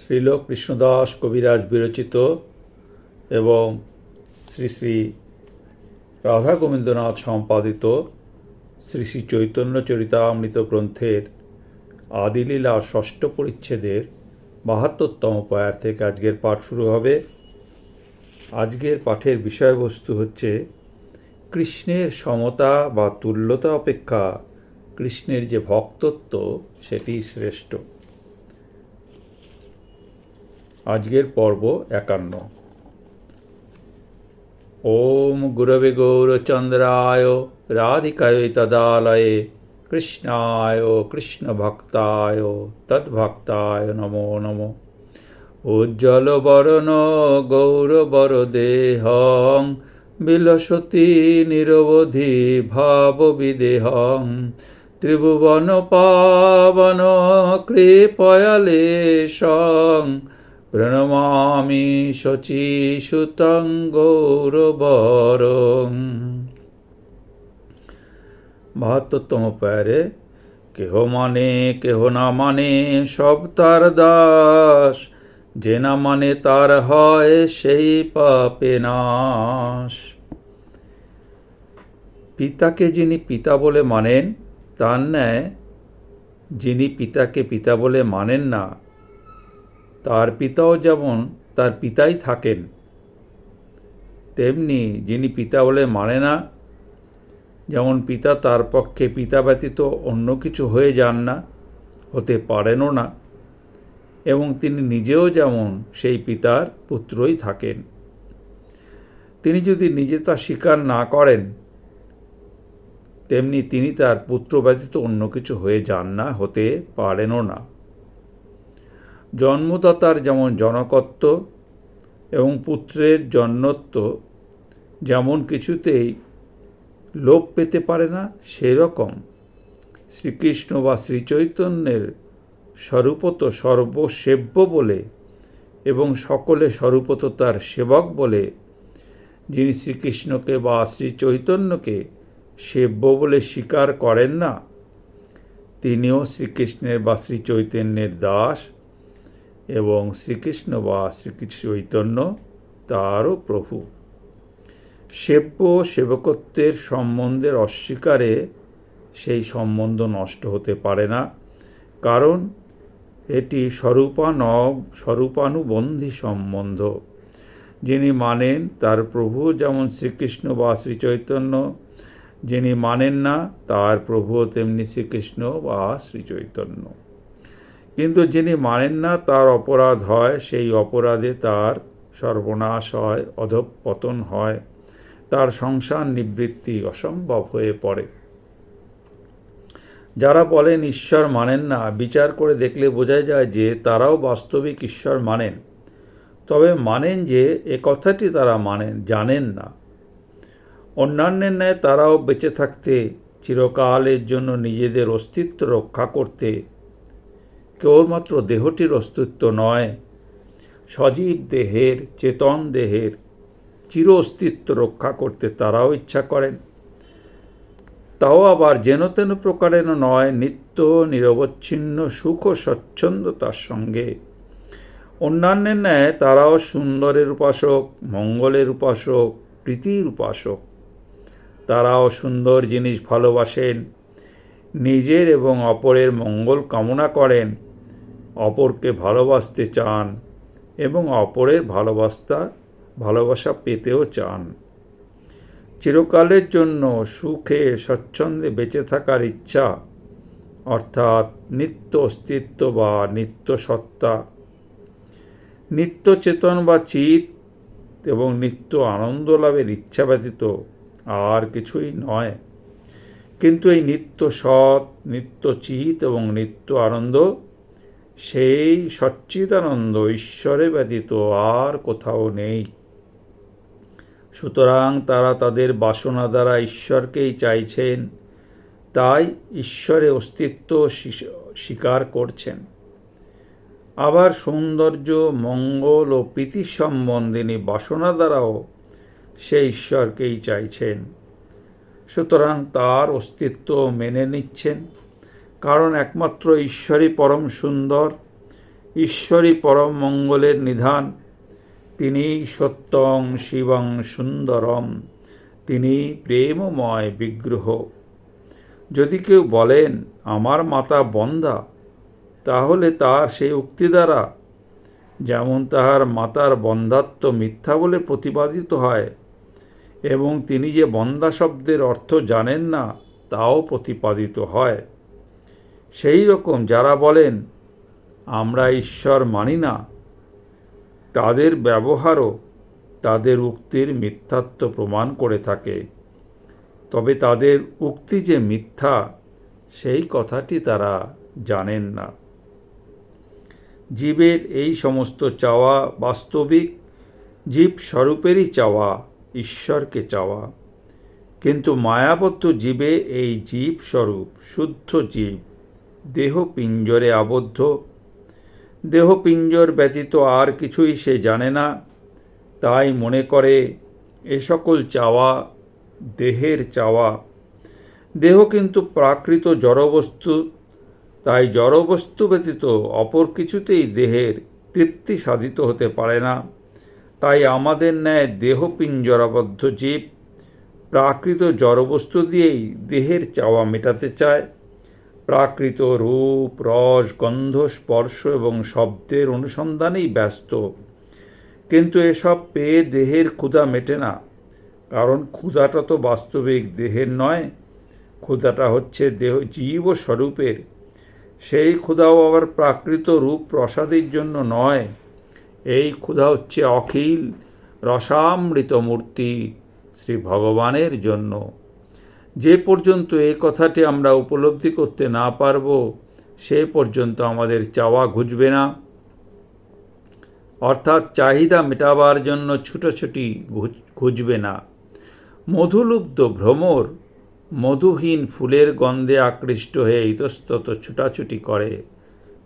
শ্রীল কৃষ্ণদাস কবিরাজ বিরচিত এবং শ্রী শ্রী রাধা গোবিন্দনাথ সম্পাদিত শ্রী শ্রী চৈতন্য চরিতামৃত গ্রন্থের আদিলীলা ষষ্ঠ পরিচ্ছেদের বাহাত্তরতম পায়ার থেকে আজকের পাঠ শুরু হবে। আজকের পাঠের বিষয়বস্তু হচ্ছে কৃষ্ণের সমতা বা তুল্যতা অপেক্ষা, কৃষ্ণের যে ভক্তত্ব সেটি শ্রেষ্ঠ। আজকের পর্ব একান্ন। ওম গুরবে গৌরচন্দ্রায় রাধিকায় তদালয়ে, কৃষ্ণায় কৃষ্ণভক্তায় তদ্ভক্তায় নমো নমো। উজ্জ্বল বরণ গৌরবর দেহং, বিলসতি নিরবধি ভাব বিদেহং ত্রিভুবন পাবন কৃপয়ালেশং প্রণমামি শচীসুতং গৌরবরং। বাহাত্তরতম প্যারে কেহ মানে কেহ না মানে সব তার দাস। যে না মানে তার হয়, সেই পাপে নাশ। পিতাকে যিনি পিতা বলে মানেন, তার ন্যায় যিনি পিতাকে পিতা বলে মানেন না তার পিতাও যেমন তার পিতাই থাকেন, তেমনি যিনি পিতা বলে মানে না, যেমন পিতা তার পক্ষে পিতা ব্যতীত অন্য কিছু হয়ে যান না, হতে পারেনও না, এবং তিনি নিজেও যেমন সেই পিতার পুত্রই থাকেন। তিনি যদি নিজে তা স্বীকার না করেন, তেমনি তিনি তার পুত্র ব্যতীত অন্য কিছু হয়ে যান না, হতে পারেনও না। জন্মদাতার যেমন জনকত্ব এবং পুত্রের জন্মত্ব যেমন কিছুতেই লোপ পেতে পারে না, সেরকম শ্রীকৃষ্ণ বা শ্রীচৈতন্যের স্বরূপত সর্বসেব্য বলে এবং সকলে স্বরূপত তার সেবক বলে, যিনি শ্রীকৃষ্ণকে বা শ্রীচৈতন্যকে সেব্য বলে স্বীকার করেন না, তিনিও শ্রীকৃষ্ণের বা শ্রীচৈতন্যের দাস। এবং শ্রীকৃষ্ণ বা শ্রীকৃষ্ণ চৈতন্য তারও প্রভু। সেব্য সেবকত্বের সম্বন্ধের অস্বীকারে সেই সম্বন্ধ নষ্ট হতে পারে না, কারণ এটি স্বরূপানব স্বরূপানুবন্ধী সম্বন্ধ, যিনি মানেন তার প্রভু যেমন শ্রীকৃষ্ণ বা শ্রীচৈতন্য, যিনি মানেন না তার প্রভু তেমনি শ্রীকৃষ্ণ বা শ্রীচৈতন্য। কিন্তু যিনি মানেন না, তার অপরাধ হয়, সেই অপরাধে তার সর্বনাশ হয়, অধঃপতন হয়। তার সংসার নিবৃত্তি অসম্ভব হয়ে পড়ে। যারা বলেন ঈশ্বর মানেন না, বিচার করে দেখলে বোঝা যায় যে তারাও বাস্তবিক ঈশ্বর মানেন। তবে মানেন যে এ কথাটি তারা মানেন জানেন না। অন্যান্যের ন্যায় তারাও বেঁচে থাকতে, চিরকালের জন্য নিজেদের অস্তিত্ব রক্ষা করতে কেবলমাত্র দেহটির অস্তিত্ব নয়, সজীব দেহের, চেতন দেহের চির অস্তিত্ব রক্ষা করতে তারাও ইচ্ছা করেন। তাও আবার যেন তেন প্রকারের নয়, নিত্য নিরবচ্ছিন্ন সুখ ও স্বচ্ছন্দতার সঙ্গে। অন্যান্যের ন্যায় তারাও সুন্দরের উপাসক, মঙ্গলের উপাসক, প্রীতির উপাসক। তারাও সুন্দর জিনিস ভালোবাসেন, নিজের এবং অপরের মঙ্গল কামনা করেন। অপরকে ভালোবাসতে চান এবং অপরের ভালোবাসা ভালোবাসা পেতেও চান। চিরকালের জন্য সুখে, স্বচ্ছন্দে বেঁচে থাকার ইচ্ছা, অর্থাৎ নিত্য অস্তিত্ব বা নিত্য সত্তা, নিত্য চেতন বা চিত এবং নিত্য আনন্দ লাভের ইচ্ছা ব্যতীত আর কিছুই নয়। কিন্তু এই নিত্য সৎ, নিত্য চিত এবং নিত্য আনন্দ সেই সচ্চিদানন্দ ঈশ্বরে ব্যতীত আর কোথাও নেই। সুতরাং তারা তাদের বাসনা দ্বারা ঈশ্বরকেই চাইছেন, তাই ঈশ্বরে অস্তিত্ব স্বীকার করছেন। আবার সৌন্দর্য, মঙ্গল ও প্রীতি সম্বন্ধিনী বাসনা দ্বারাও সে ঈশ্বরকেই চাইছেন। সুতরাং তার অস্তিত্ব মেনে নিচ্ছেন। কারণ একমাত্র ঈশ্বরই পরম সুন্দর, ঈশ্বরই পরম মঙ্গলের নিধান। তিনি সত্যং শিবং সুন্দরম তিনি প্রেমময় বিগ্রহ। যদি কেউ বলেন, আমার মাতা বন্দা তাহলে তার সেই উক্তি দ্বারা, যেমন তাহার মাতার বন্ধাত্ম মিথ্যা বলে প্রতিপাদিত হয়, এবং তিনি যে বন্দা শব্দের অর্থ জানেন না, তাও প্রতিপাদিত হয়। সেই রকম যারা বলেন, আমরা ঈশ্বর মানি না, তাদের ব্যবহারও তাদের উক্তির মিথ্যাত্ব প্রমাণ করে থাকে। তবে তাদের উক্তি যে মিথ্যা, সেই কথাটি তারা জানেন না। জীবের এই সমস্ত চাওয়া বাস্তবিক জীব স্বরূপেরই চাওয়া ঈশ্বরকে চাওয়া। কিন্তু মায়াবদ্ধ জীবে এই জীব স্বরূপ শুদ্ধ জীব দেহ পিঞ্জরে আবদ্ধ। দেহ পিঞ্জর ব্যতীত আর কিছুই সে জানে না। তাই মনে করে, এ সকল চাওয়া দেহের চাওয়া। দেহ কিন্তু প্রাকৃত জড়বস্তু, তাই জড়বস্তু ব্যতীত অপর কিছুতেই দেহের তৃপ্তি সাধিত হতে পারে না। তাই আমাদের ন্যায় দেহ পিঞ্জরাবদ্ধ জীব প্রাকৃত জড়বস্তু দিয়েই দেহের চাওয়া মেটাতে চায়। প্রাকৃত রূপ, রস, গন্ধ, স্পর্শ এবং শব্দের অনুসন্ধানেই ব্যস্ত। কিন্তু এসব পেয়ে দেহের ক্ষুধা মেটে না। কারণ ক্ষুধাটা তো বাস্তবিক দেহের নয়, ক্ষুধাটা হচ্ছে দেহ জীব স্বরূপের। সেই ক্ষুধাও আবার প্রাকৃত রূপ প্রসাদের জন্য নয়। এই ক্ষুধা হচ্ছে অখিল রসামৃত মূর্তি শ্রী ভগবানের জন্য। যে পর্যন্ত এই কথাটি আমরা উপলব্ধি করতে না পারব, সে পর্যন্ত আমাদের চাওয়া ঘুচবে না। অর্থাৎ চাহিদা মেটাবার জন্য ছুটোছুটি ঘুচবে না। মধুলুব্ধ ভ্রমর মধুহীন ফুলের গন্ধে আকৃষ্ট হয়ে ইতস্তত ছুটাছুটি করে।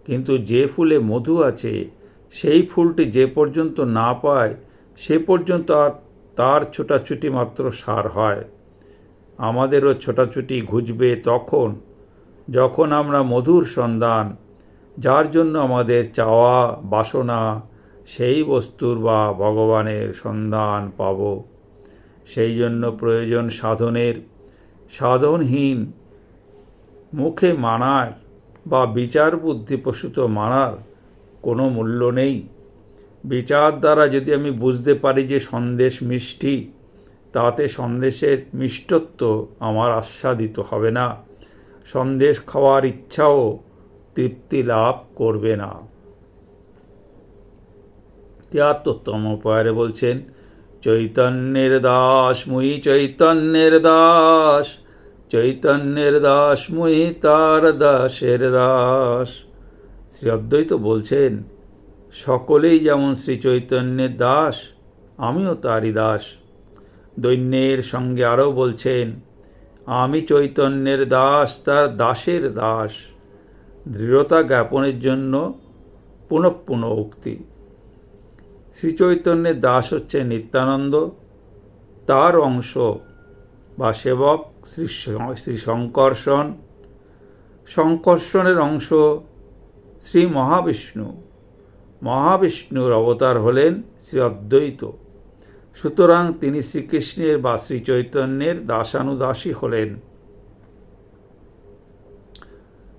কিন্তু যে ফুলে মধু আছে, সেই ফুলটি যে পর্যন্ত না পায়, সে পর্যন্ত আর তার ছোটাছুটি মাত্র সার হয়। আমাদেরও ছোটাছুটি ঘুচবে তখন, যখন আমরা মধুর সন্ধান, যার জন্য আমাদের চাওয়া বাসনা, সেই বস্তুর বা ভগবানের সন্ধান পাব। সেই জন্য প্রয়োজন সাধনের, সাধনহীন, মুখে মানার বা বিচার বুদ্ধি প্রসূত মানার কোনো মূল্য নেই। বিচার দ্বারা যদি আমি বুঝতে পারি যে সন্দেশ মিষ্টি তাতে সন্দেশের মিষ্টত্ব আমার আস্বাদিত হবে না। সন্দেশ খাওয়ার ইচ্ছাও তৃপ্তি লাভ করবে না। তিয়াত্তরতম পয়ারে বলছেন, চৈতন্যের দাস মুই চৈতন্যের দাস চৈতন্যের দাস মুই তার দাসের দাস। শ্রী অদ্বৈত বলছেন, সকলেই যেমন শ্রী চৈতন্যের দাস, আমিও তারই দাস। দৈন্যের সঙ্গে আরও বলছেন, আমি চৈতন্যের দাস, তার দাসের দাস। দৃঢ়তা জ্ঞাপনের জন্য পুনঃ পুনঃ উক্তি। শ্রীচৈতন্যের দাস হচ্ছে নিত্যানন্দ। তার অংশ বা সেবক শ্রী শ্রী শঙ্কর্ষণ। শঙ্কর্ষণের অংশ শ্রী মহাবিষ্ণু। মহাবিষ্ণুর অবতার হলেন শ্রী অদ্বৈত। সুতরাং তিনি শ্রীকৃষ্ণের বা শ্রী চৈতন্যের দাসানুদাসী হলেন।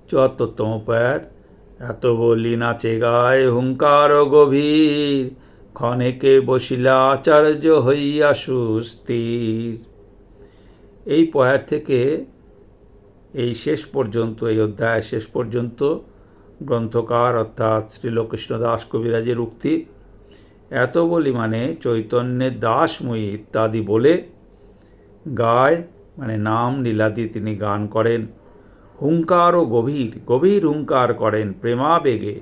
চুয়াত্তরতম প্যার, এত বলি নাচে গায়ে হুঙ্কার গভীর, ক্ষণেকে বসিলা আচার্য হইয়া সুস্থির। এই পয়ার থেকে এই শেষ পর্যন্ত, এই অধ্যায় শেষ পর্যন্ত গ্রন্থকার অর্থাৎ শ্রীলকৃষ্ণ দাস কবিরাজের উক্তি এত বলি মানে চৈতন্যের দাসময়ী ইত্যাদি বলে গায় মানে নাম লীলাদি তিনি গান করেন। হুঙ্কার ও গভীর গভীর হুঙ্কার করেন প্রেমাবেগে।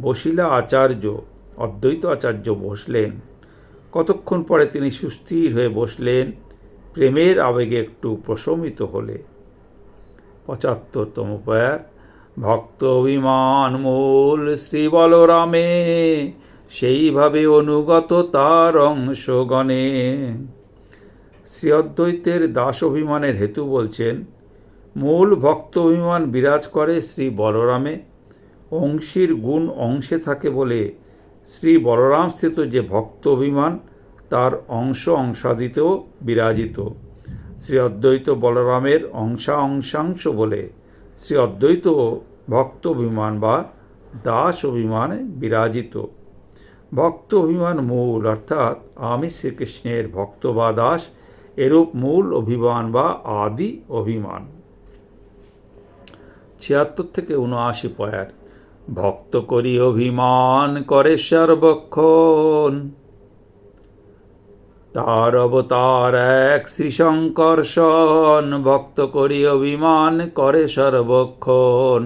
বসিলা আচার্য, অদ্বৈত আচার্য বসলেন। কতক্ষণ পরে তিনি সুস্থির হয়ে বসলেন, প্রেমের আবেগে একটু প্রশমিত হলে। পঁচাত্তরতম পয়ার, ভক্ত অভিমান মূল শ্রী বলরামে সেইভাবে অনুগত তার অংশগণে। শ্রী অদ্বৈতের দাস অভিমানের হেতু বলছেন, মূল ভক্ত অভিমান বিরাজ করে শ্রী বলরামে। অংশীর গুণ অংশে থাকে বলে শ্রী বলরাম স্থিত যে ভক্ত অভিমান, তার অংশ অংশাদিতেও বিরাজিত। শ্রী অদ্বৈত বলরামের অংশা অংশাংশ বলে শ্রী অদ্বৈত ভক্ত অভিমান বা দাস অভিমানে বিরাজিত। ভক্ত অভিমান মূল, অর্থাৎ আমি শ্রীকৃষ্ণের ভক্ত বা দাস, এরূপ মূল অভিমান বা আদি অভিমান। ছিয়াত্তর থেকে উনআশি পয়ার, ভক্ত করি অভিমান করে সর্বক্ষণ। তার অবতার এক শ্রীশঙ্কর্ষণ ভক্ত করি অভিমান করে সর্বক্ষণ।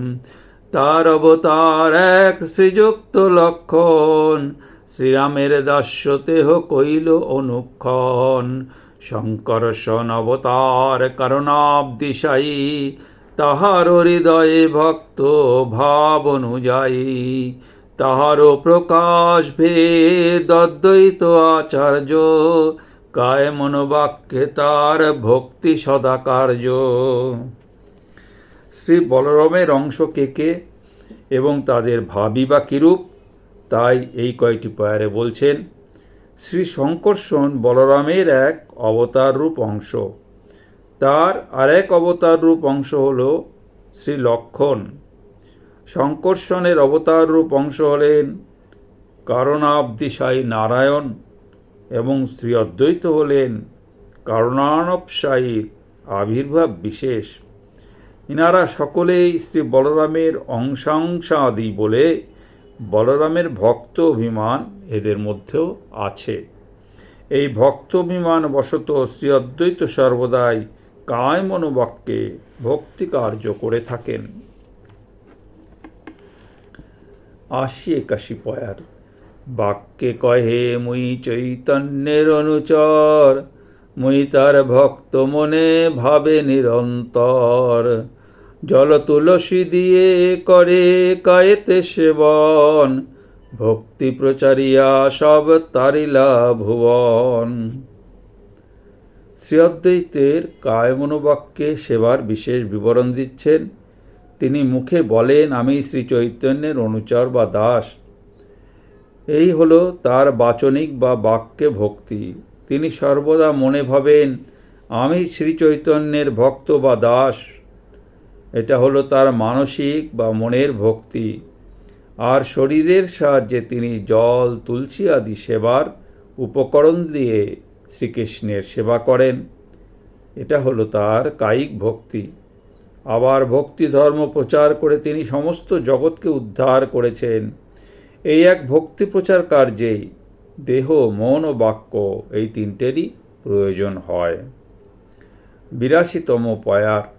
তার অবতার এক শ্রীযুক্ত লক্ষণ শ্রীরামের দাস্যতেহ কইল অনুক্ষণ শঙ্কর্ষণ অবতার করণাব্দিশায়ী, তাহার হৃদয়ে ভক্ত ভাব অনুযায়ী, তাহারও প্রকাশ ভেদ অদ্বৈত আচার্য কায় মনোবাক্যে তার ভক্তি সদাকার্য। শ্রী বলরামের অংশ কে কে এবং তাদের ভাবি বা কিরূপ তাই এই কয়টি পয়ারে বলছেন, শ্রী শঙ্কর্ষণ বলরামের এক অবতার রূপ অংশ। তার আরেক অবতার রূপ অংশ হল শ্রী লক্ষণ। শঙ্কর্ষণের অবতার রূপ অংশ হলেন কারণাব্দিশায়ী নারায়ণ এবং শ্রী অদ্বৈত হলেন কারণানবশায়ীর আবির্ভাব বিশেষ। ইনারা সকলেই শ্রী বলরামের অংশাংশাদি বলে বলরামের ভক্ত অভিমান এদের মধ্যেও আছে। এই ভক্ত অভিমান বশত শ্রী অদ্বৈত সর্বদাই কায় মনোবাক্যে ভক্তি কার্য করে থাকেন। আশি একাশি পয়ার। বাক্যে কহে, মুই চৈতন্যের অনুচর, মুই তার ভক্ত মনে ভাবে নিরন্তর। জল তুলসী দিয়ে করে কায়েতে সেবন, ভক্তি প্রচারিয়া সব তারিলা ভুবন শ্রী অদ্বৈতের কায়মনোবাক্যে সেবার বিশেষ বিবরণ দিচ্ছেন। তিনি মুখে বলেন, আমি শ্রী চৈতন্যের অনুচর বা দাস। এই হলো তার বাচনিক বা বাক্যে ভক্তি। তিনি সর্বদা মনে ভাবেন, আমি শ্রী চৈতন্যের ভক্ত বা দাস। এটা হলো তার মানসিক বা মনের ভক্তি। আর শরীরের সাহায্যে তিনি জল, তুলসী আদি সেবার উপকরণ দিয়ে শ্রীকৃষ্ণের সেবা করেন। এটা হলো তার কায়িক ভক্তি। আবার ভক্তি ধর্ম প্রচার করে তিনি সমস্ত জগৎকে উদ্ধার করেছেন। এই এক ভক্তি প্রচার কার্যেই দেহ, মন ও বাক্য এই তিনটেরই প্রয়োজন হয়। বিরাশিতম পয়ার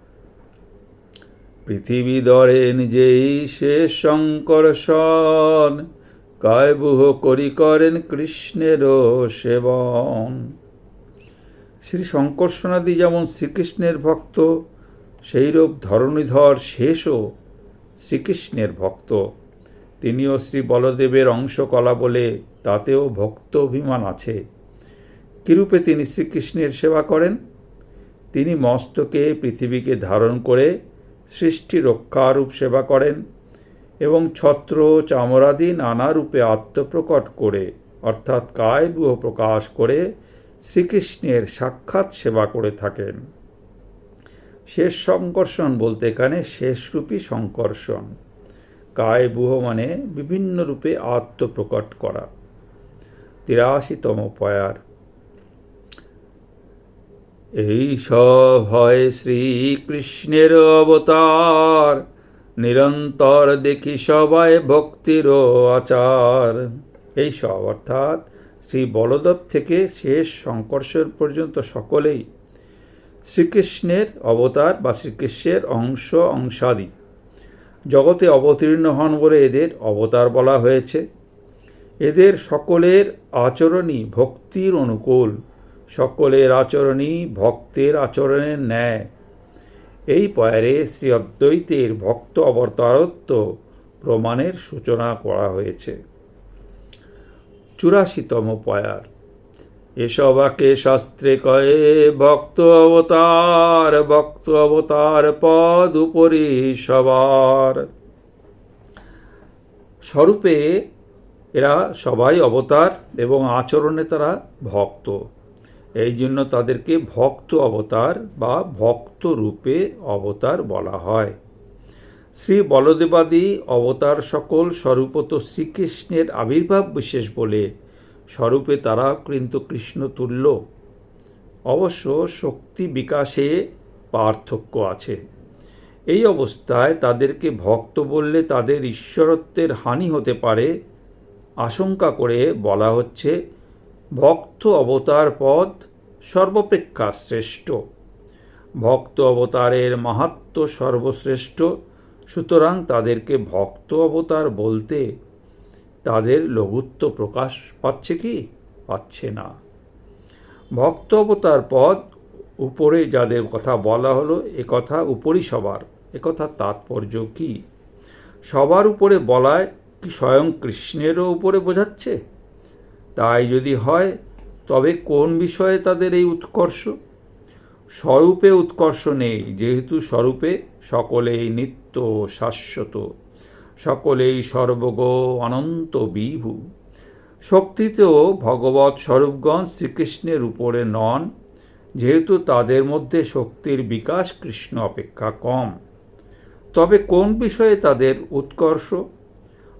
পৃথিবী ধরেন যেই শেষ শঙ্করষণ কায়বুহ করি করেন কৃষ্ণেরও সেবন। শ্রী শঙ্কর্ষণাদি যেমন শ্রীকৃষ্ণের ভক্ত, সেইরূপ ধরণীধর শেষও শ্রীকৃষ্ণের ভক্ত। তিনিও শ্রী বলদেবের অংশকলা বলে তাতেও ভক্ত অভিমান আছে। কিরূপে তিনি শ্রীকৃষ্ণের সেবা করেন? তিনি মস্তকে পৃথিবীকে ধারণ করে সৃষ্টি রক্ষারূপ সেবা করেন এবং ছত্র চামরাদি নানা রূপে আত্মপ্রকট করে, অর্থাৎ কায়বুহ প্রকাশ করে শ্রীকৃষ্ণের সাক্ষাৎ সেবা করে থাকেন। শেষ সংকর্ষণ বলতে এখানে শেষরূপী সংকর্ষণ। কায়বুহ মানে বিভিন্ন রূপে আত্মপ্রকট করা। তিরাশিতম পয়ার। এই সব হয় শ্রীকৃষ্ণের অবতার। নিরন্তর দেখি সবাই ভক্তির আচার। এই সব, অর্থাৎ শ্রী বলদেব থেকে শেষ শঙ্কর্ষণ পর্যন্ত সকলেই শ্রীকৃষ্ণের অবতার বা শ্রীকৃষ্ণের অংশ, অংশাদি। জগতে অবতীর্ণ হন বলে এদের অবতার বলা হয়েছে। এদের সকলের আচরণই ভক্তির অনুকূল। সকলের আচরণই ভক্তের আচরণের ন্যায়। এই পয়ারে শ্রী অদ্বৈতের ভক্ত অবতারত্ব প্রমাণের সূচনা করা হয়েছে। চুরাশিতম পয়ার। এসবাকে শাস্ত্রে কয়ে, ভক্ত অবতার ভক্ত অবতার পদ উপরি সবার। স্বরূপে এরা সবাই অবতার এবং আচরণে তারা ভক্ত। এই জন্য তাদেরকে ভক্ত অবতার বা ভক্ত রূপে অবতার বলা হয়। শ্রী বলদেবাদী অবতার সকল স্বরূপত শ্রীকৃষ্ণের আবির্ভাব বিশেষ বলে স্বরূপে তারা কিন্তু কৃষ্ণ তুল্য। অবশ্য শক্তি বিকাশে পার্থক্য আছে। এই অবস্থায় তাদেরকে ভক্ত বললে তাদের ঈশ্বরত্বের হানি হতে পারে, আশঙ্কা করে বলা হচ্ছে ভক্ত অবতার পদ সর্বপেক্ষা শ্রেষ্ঠ। ভক্ত অবতারের মাহাত্ম সর্বশ্রেষ্ঠ, সুতরাং তাদেরকে ভক্ত অবতার বলতে তাদের লঘুত্ব প্রকাশ পাচ্ছে কি? পাচ্ছে না। ভক্ত অবতার পদ উপরে যাদের কথা বলা হলো, এ কথা উপরই সবার। একথা তাৎপর্য কি? সবার উপরে বলায় কি স্বয়ং কৃষ্ণেরও উপরে বোঝাচ্ছে? তাই যদি হয়, তবে কোন বিষয়ে তাদের এই উৎকর্ষ? স্বরূপে উৎকর্ষ নেই, যেহেতু স্বরূপে সকলেই নিত্য শাশ্বত, সকলেই সর্বগ অনন্ত বিভু। শক্তিতেও ভগবৎ স্বরূপগণ শ্রীকৃষ্ণের উপরে নন, যেহেতু তাদের মধ্যে শক্তির বিকাশ কৃষ্ণ অপেক্ষা কম। তবে কোন বিষয়ে তাদের উৎকর্ষ?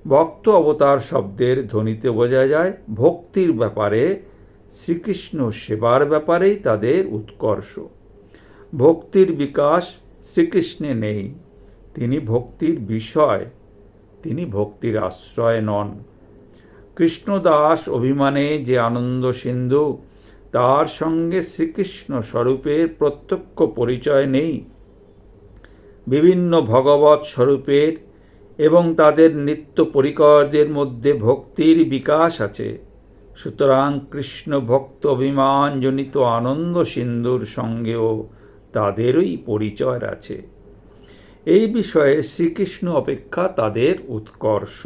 ভক্ত অবতার শব্দের ধ্বনিতে বোঝা যায়, ভক্তির ব্যাপারে, শ্রীকৃষ্ণ সেবার ব্যাপারেই তাদের উৎকর্ষ। ভক্তির বিকাশ শ্রীকৃষ্ণে নেই, তিনি ভক্তির বিষয়, তিনি ভক্তির আশ্রয় নন। কৃষ্ণদাস অভিমানে যে আনন্দ সিন্ধু, তার সঙ্গে শ্রীকৃষ্ণ স্বরূপের প্রত্যক্ষ পরিচয় নেই। বিভিন্ন ভগবত স্বরূপের এবং তাদের নিত্য পরিকরদের মধ্যে ভক্তির বিকাশ আছে। সুতরাং কৃষ্ণ ভক্ত অভিমানজনিত আনন্দ সিন্ধুর সঙ্গেও তাদেরই পরিচয় আছে। এই বিষয়ে শ্রীকৃষ্ণ অপেক্ষা তাদের উৎকর্ষ।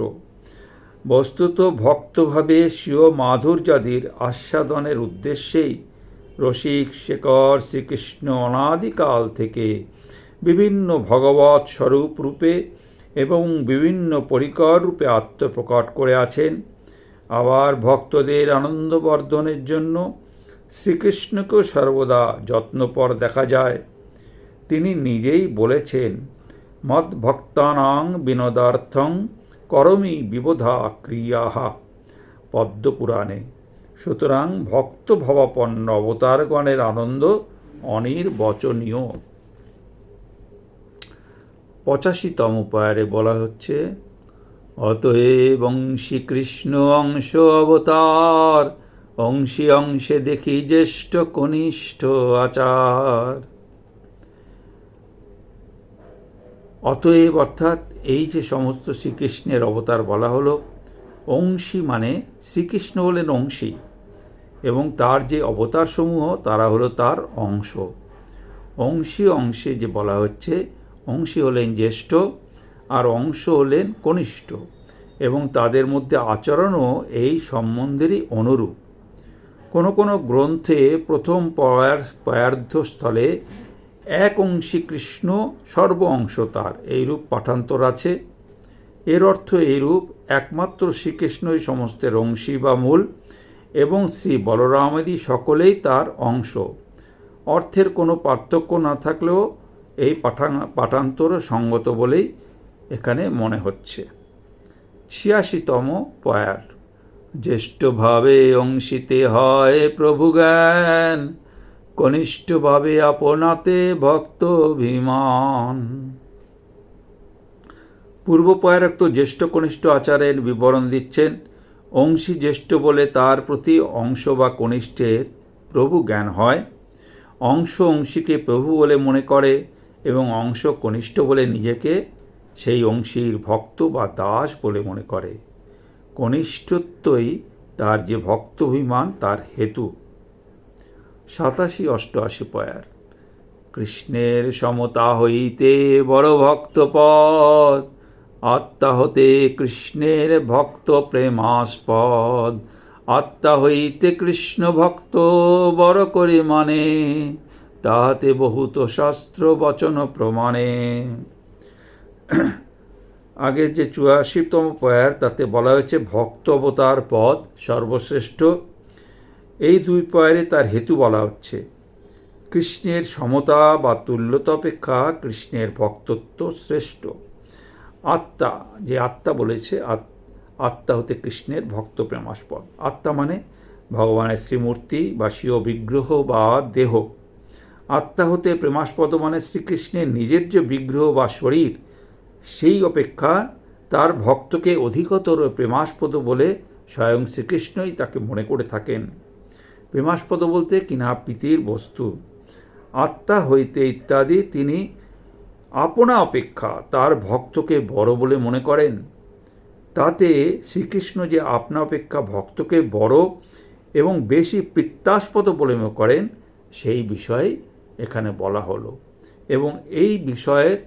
বস্তুত ভক্তভাবে স্বীয় মাধুর্যাদির আস্বাদনের উদ্দেশ্যেই রসিক শেখর শ্রীকৃষ্ণ অনাদিকাল থেকে বিভিন্ন ভগবৎ স্বরূপ রূপে এবং বিভিন্ন পরিকর রূপে আত্মপ্রকট করে আছেন। আবার ভক্তদের আনন্দবর্ধনের জন্য শ্রীকৃষ্ণকেও সর্বদা যত্নপর দেখা যায়। তিনি নিজেই বলেছেন মদ ভক্তানাং বিনোদার্থং করমি বিবোধা ক্রিয়াহা পদ্মপুরাণে। সুতরাং ভক্ত ভবাপন্ন অবতারগণের আনন্দ অনির্বচনীয়। পঁচাশিতম পায়ারে বলা হচ্ছে, অতএব অংশী কৃষ্ণ অংশ অবতার, অংশী অংশে দেখি জ্যেষ্ঠ কনিষ্ঠ আচার। অতএব অর্থাৎ এই যে সমস্ত শ্রীকৃষ্ণের অবতার বলা হলো, অংশী মানে শ্রীকৃষ্ণ হলেন অংশী, এবং তার যে অবতারসমূহ, তারা হলো তার অংশ। অংশী অংশে যে বলা হচ্ছে অংশী হলেন জ্যেষ্ঠ আর অংশ হলেন কনিষ্ঠ এবং তাদের মধ্যে আচরণও এই সম্বন্ধেরই অনুরূপ। কোনো কোনো গ্রন্থে প্রথম পয়ার, পয়ার্ধস্থলে এক অংশী কৃষ্ণ সর্ব অংশ তার, এইরূপ পাঠান্তর আছে। এর অর্থ এইরূপ, একমাত্র শ্রীকৃষ্ণই সমস্তের অংশী বা মূল এবং শ্রী বলরামেরই সকলেই তার অংশ। অর্থের কোনো পার্থক্য না থাকলেও এই পাঠান, পাঠান্তর সঙ্গত বলেই এখানে মনে হচ্ছে। ছিয়াশিতম পয়ার, জ্যেষ্ঠভাবে অংশিতে হয় প্রভু জ্ঞান কনিষ্ঠভাবে আপনাতে ভক্ত অভিমান। পূর্বপয়ারক্ত জ্যেষ্ঠ কনিষ্ঠ আচারের বিবরণ দিচ্ছেন, অংশী জ্যেষ্ঠ বলে তার প্রতি অংশ বা কনিষ্ঠের প্রভু জ্ঞান হয়। অংশ অংশীকে প্রভু বলে মনে করে এবং অংশ কনিষ্ঠ বলে নিজেকে সেই অংশীর ভক্ত বা দাস বলে মনে করে। কনিষ্ঠত্বই তার যে ভক্তভিমান, তার হেতু। সাতাশি অষ্টআশি পয়ার। কৃষ্ণের সমতা হইতে বড় ভক্ত পদ আত্মা হতে কৃষ্ণের ভক্ত প্রেমাস্পদ। আত্মা হইতে কৃষ্ণ ভক্ত বড় করে মানে তাহাতে বহুত শাস্ত্র বচন প্রমাণে। আগের যে চুরাশিতম পয়ার, তাতে বলা হয়েছে, ভক্ত অবতার পদ সর্বশ্রেষ্ঠ। এই দুই পয়ারে তার হেতু বলা হচ্ছে, কৃষ্ণের সমতা বা তুল্যতা অপেক্ষা কৃষ্ণের ভক্তত্ব শ্রেষ্ঠ। আত্মা, যে আত্মা বলেছে, আত- আত্মা হতে কৃষ্ণের ভক্ত প্রেমাস্পদ। আত্মা মানে ভগবানের শ্রীমূর্তি বা স্বীয় বিগ্রহ বা দেহ। আত্মা হতে প্রেমাস্পদ মানে শ্রীকৃষ্ণের নিজের যে বিগ্রহ বা শরীর, সেই অপেক্ষা তার ভক্তকে অধিকতর প্রেমাস্পদ বলে স্বয়ং শ্রীকৃষ্ণই তাকে মনে করে থাকেন। প্রেমাস্পদ বলতে কিনা প্রীতির বস্তু। আত্মা হইতে ইত্যাদি তিনি আপনা অপেক্ষা তার ভক্তকে বড় বলে মনে করেন। তাতে শ্রীকৃষ্ণ যে আপনা অপেক্ষা ভক্তকে বড় এবং বেশি পিত্তাস্পদ বলে মনে করেন, সেই বিষয়ে এখানে বলা হলো। এবং এই বিষয়ে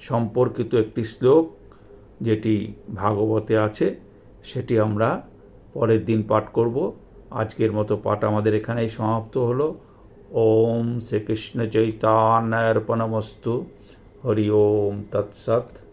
সম্পর্কিত একটি শ্লোক যেটি ভাগবতে আছে, সেটি আমরা পরের দিন পাঠ করব। আজকের মতো পাঠ আমাদের এখানেই সমাপ্ত হলো। ওম শ্রীকৃষ্ণ চৈতান্যর্পণমস্তু হরি ওম তৎসৎ।